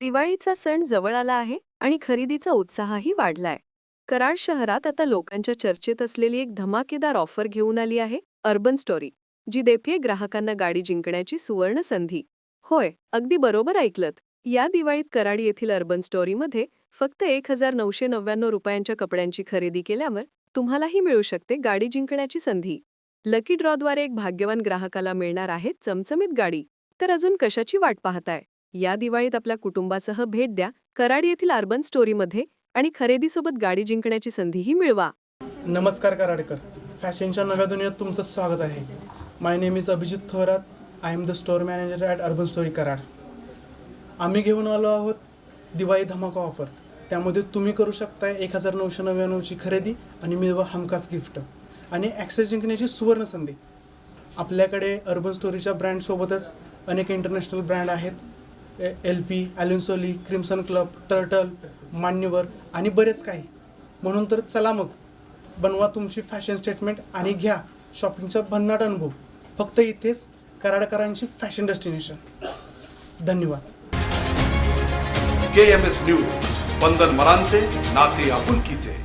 दिवाळीचा सण जवळ आला आहे आणि खरेदीचा उत्साहही वाढलाय. कराड शहरात आता लोकांच्या चर्चेत असलेली एक धमाकेदार ऑफर घेऊन आली आहे अर्बन स्टोरी जी देते ग्राहकांना गाडी जिंकण्याची सुवर्ण संधी. होय अगदी बरोबर ऐकलत. या दिवाळीत कराड येथील अर्बन स्टोरीमध्ये फक्त एक हजार नऊशे नव्याण्णव रुपयांच्या कपड्यांची खरेदी केल्यावर तुम्हालाही मिळू शकते गाडी जिंकण्याची संधी. लकी ड्रॉद्वारे एक भाग्यवान ग्राहकाला मिळणार आहे चमचमीत गाडी. तर अजून कशाची वाट पाहताय? या दिवाळीत आपल्या कुटुंबासह भेट द्या. कराड येथील अर्बन स्टोरीमध्ये आणि खरेदीसोबत गाडी जिंकण्याची संधीही मिळवा. नमस्कार कराडकर. फॅशनच्या नव्या दुनियेत तुमचं स्वागत आहे. My name is Abhijit Thorat. I am the store manager at Urban Story Karad आम्ही घेऊन आलो आहोत दिवाळी धमाका ऑफर त्यामध्ये तुम्ही करू शकताय एक हजार नऊशे नव्याण्णवची खरेदी आणि मिळवा हमखास गिफ्ट आणि ॲक्सेस जिंकण्याची सुवर्ण संधी. आपल्याकडे अर्बन स्टोरीच्या ब्रँडसोबतच अनेक इंटरनॅशनल ब्रँड आहेत. L P Allen Solly Crimson Club Turtle Manyavar आणि बरेच काही. म्हणून तर चला मग बनवा तुमची फॅशन स्टेटमेंट आणि घ्या शॉपिंगचा भन्नाट अनुभव. फक्त इथेच कराडकरांची फॅशन डेस्टिनेशन. धन्यवाद. K M S news Spandan मरांचे नाते आपुलकीचे.